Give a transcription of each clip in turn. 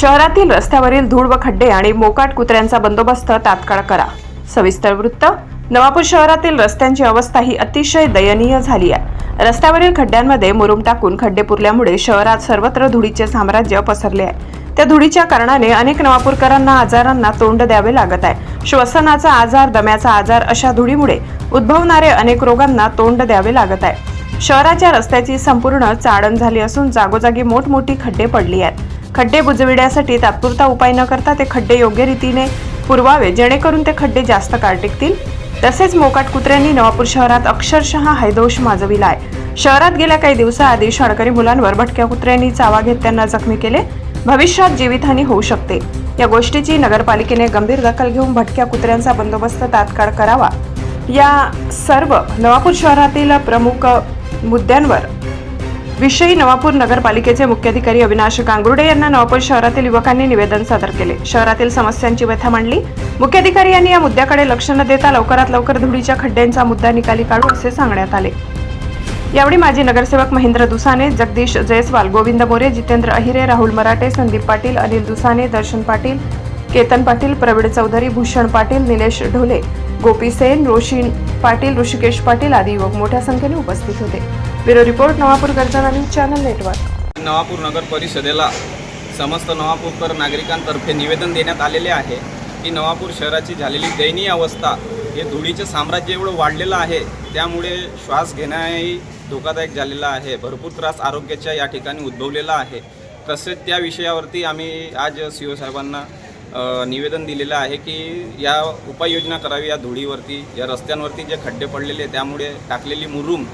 शहरातील रस्त्यावरील धूळ व खड्डे आणि मोकाट कुत्र्यांचा बंदोबस्त तात्काळ करा. सविस्तर वृत्त नवापूर शहरातील रस्त्यांची अवस्था ही अतिशय दयनीय झाली आहे. रस्त्यावरील खड्ड्यांमध्ये मुरुम टाकून खड्डे पुरल्यामुळे शहरात सर्वत्र धुळीचे साम्राज्य पसरले आहे. त्या धुळीच्या कारणाने अनेक नवापूरकरांना आजारांना तोंड द्यावे लागत आहे. श्वसनाचा आजार दम्याचा आजार अशा धुळीमुळे उद्भवणारे अनेक रोगांना तोंड द्यावे लागत आहे. शहराच्या रस्त्याची संपूर्ण चाळण झाली असून जागोजागी मोठमोठी खड्डे पडली आहेत. खड्डे बुजविण्यासाठी तात्पुरता उपाय न करता ते खड्डे योग्य रीतीने पुरवावे जेणेकरून ते खड्डे जास्त काळ टिकतील. तसेच मोकाट कुत्र्यांनी नवापूर शहरात अक्षरशः हैदोष माजविला आहे. शहरात गेल्या काही दिवसाआधी शाळकरी मुलांवर भटक्या कुत्र्यांनी चावा घेत त्यांना जखमी केले. भविष्यात जीवितहानी होऊ शकते. या गोष्टीची नगरपालिकेने गंभीर दखल घेऊन भटक्या कुत्र्यांचा बंदोबस्त तात्काळ करावा. या सर्व नवापूर शहरातील प्रमुख मुद्द्यांवर विषयी नवापूर नगरपालिकेचे मुख्याधिकारी अविनाश गांगुर्डे यांना नवापूर शहरातील युवकांनी निवेदन सादर केले. शहरातील समस्यांची व्यथा मांडली. मुख्याधिकारी यांनी या मुद्द्याकडे लक्ष न देता लवकरात लवकर धुळीच्या खड्ड्यांचा मुद्दा निकाली काढू असे सांगण्यात आले. यावेळी माजी नगरसेवक महेंद्र दुसाने जगदीश जयस्वाल गोविंद मोरे जितेंद्र अहिरे राहुल मराठे संदीप पाटील अनिल दुसाने दर्शन पाटील केतन पाटील प्रवीण चौधरी भूषण पाटील निलेश ढोले गोपी सेन रोशिन पाटील ऋषिकेश पाटील आदी युवक मोठ्या संख्येने उपस्थित होते. Bureau report Navapur Garjana news channel network. Navapur नगर परिषदेला समस्त नवापूरकर नागरिकांतर्फे निवेदन देण्यात आलेले आहे की नवापूर शहराची झालेली दयनीय अवस्था हे धुळीचं साम्राज्य एवढं वाढलेलं आहे त्यामुळे श्वास घेण्याही धोकादायक झालेला आहे भरपूर त्रास आरोग्याच्या या ठिकाणी उद्भवलेला आहे. तसेच त्या विषयावरती आम्ही आज सी ओ साहेबांना निवेदन दिलेलं आहे की या उपाययोजना करावी या धुळीवरती या रस्त्यांवरती जे खड्डे पडलेले त्यामुळे टाकलेली मुरुम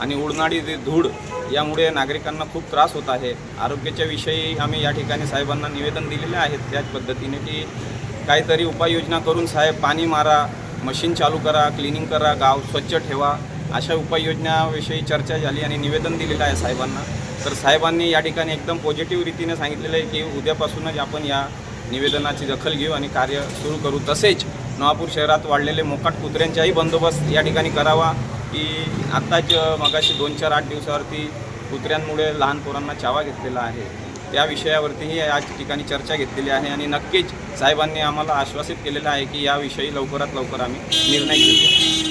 आणि उडणारी धूळ यामुळे नागरिकांना खूप त्रास होत आहे. आरोग्याच्या विषयी आम्ही या ठिकाणी साहेबांना निवेदन दिलेले आहेत त्याच पद्धतीने की काहीतरी उपाययोजना करून साहेब पाणी मारा मशीन चालू करा क्लिनिंग करा गाव स्वच्छ ठेवा अशा उपाययोजनाविषयी चर्चा झाली आणि निवेदन दिलेलं आहे साहेबांना. तर साहेबांनी या ठिकाणी एकदम पॉझिटिव्ह रीतीने सांगितलेलं आहे की उद्यापासूनच आपण या निवेदनाची दखल घेऊ आणि कार्य सुरू करू. तसेच नवापूर शहरात वाढलेले मोकाट कुत्र्यांचाही बंदोबस्त या ठिकाणी करावा. की आत्ताच मगाशी दोन चार आठ दिवसावरती कुत्र्यांमुळे लहान पोरांना चावा घेतलेला आहे त्या विषयावरतीही आज ठिकाणी चर्चा घेतलेली आहे आणि नक्कीच साहेबांनी आम्हाला आश्वासित केलेलं आहे की याविषयी लवकरात लवकर आम्ही निर्णय घेऊ